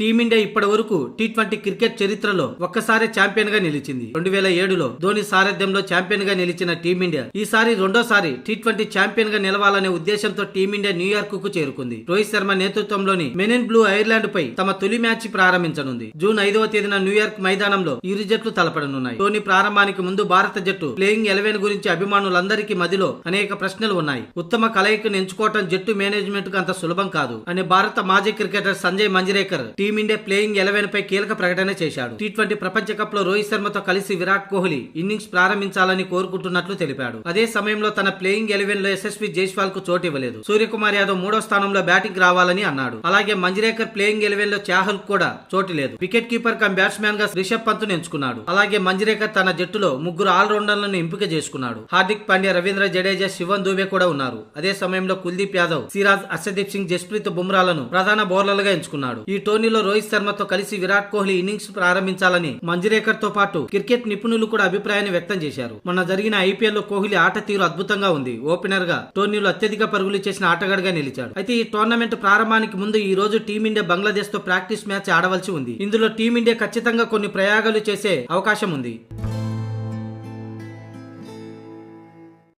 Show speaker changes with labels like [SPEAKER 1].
[SPEAKER 1] Team India ఇప్పటి వరకు T twenty cricket చరిత్రలో ఒక్కసారి ఛాంపియన్గా నిలిచింది. రెండు వేల ఏడులో ధోని సారథ్యంలో ఛాంపియన్గా నిలిచిన టీమిండియా ఈసారి రెండోసారి టీ ట్వంటీ ఛాంపియన్గా నిలవాలనే ఉద్దేశంతో టీమిండియా న్యూయార్క్కు చేరుకుంది. రోహిత్ శర్మ నేతృత్వంలోని మెనిన్ బ్లూ ఐర్లాండ్ పై తమ తొలి మ్యాచ్ ప్రారంభించనుంది. జూన్ ఐదవ తేదీన న్యూయార్క్ మైదానంలో ఇరు జట్లు తలపడనున్నాయి. ధోని ప్రారంభానికి ముందు భారత జట్టు ప్లేయింగ్ ఎలెవెన్ గురించి అభిమానులందరికీ మదిలో అనేక ప్రశ్నలు ఉన్నాయి. ఉత్తమ కలయికను ఎంచుకోవటం జట్టు మేనేజ్మెంట్కు అంత సులభం కాదు. అని భారత మాజీ cricketer Sanjay Manjrekar team India playing eleven పై కీలక ప్రకటన చేశాడు. టీ ట్వంటీ ప్రపంచ కప్లో రోహిత్ శర్మతో కలిసి విరాట్ కోహ్లీ ఇన్నింగ్స్ ప్రారంభించాలని కోరుకుంటున్నట్లు తెలిపాడు. అదే సమయంలో తన ప్లేయింగ్ ఎలెవెన్లో యశస్వి జైస్వాల్కు చోటు ఇవ్వలేదు సూర్యకుమార్ యాదవ్ మూడో స్థానంలో బ్యాటింగ్ రావాలని అన్నాడు. అలాగే మంజరేకర్ ప్లేయింగ్ ఎలెవెన్లో చాహల్ కూడా చోటు లేదు వికెట్ కీపర్ కమ్ బ్యాట్స్మెన్గా రిషబ్ పంత్ ఎంచుకున్నాడు. అలాగే మంజరేకర్ తన జట్టులో ముగ్గురు ఆల్రౌండర్లను ఎంపిక చేసుకున్నాడు. హార్దిక్ పాండ్యా రవీంద్ర జడేజా శివన్ దూబే కూడా ఉన్నారు. అదే సమయంలో కుల్దీప్ యాదవ్ సిరాజ్ అర్షదీప్ సింగ్ జస్ప్రీత్ బుమ్రాలను ప్రధాన బౌలర్లుగా ఎంచుకున్నాడు. ఈ టోర్నీలో రోహిత్ శర్మతో కలిసి విరాట్ కోహ్లీ ఇన్నింగ్స్ ప్రారంభించాలని మంజరేకర్తో పాటు క్రికెట్ నిపుణులు కూడా అభిప్రాయాన్ని వ్యక్తం చేశారు. మొన్న జరిగిన ఐపీఎల్లో కోహ్లీ ఆట తీరు అద్భుతంగా ఉంది. ఓపెనర్గా టోర్నీలో అత్యధిక పరుగులు చేసిన ఆటగాడిగా నిలిచాడు. అయితే ఈ టోర్నమెంట్ ప్రారంభానికి ముందు ఈ రోజు టీమిండియా బంగ్లాదేశ్తో ప్రాక్టీస్ మ్యాచ్ ఆడవలసి ఉంది. ఇందులో టీమిండియా ఖచ్చితంగా కొన్ని ప్రయోగాలు చేసే అవకాశం ఉంది.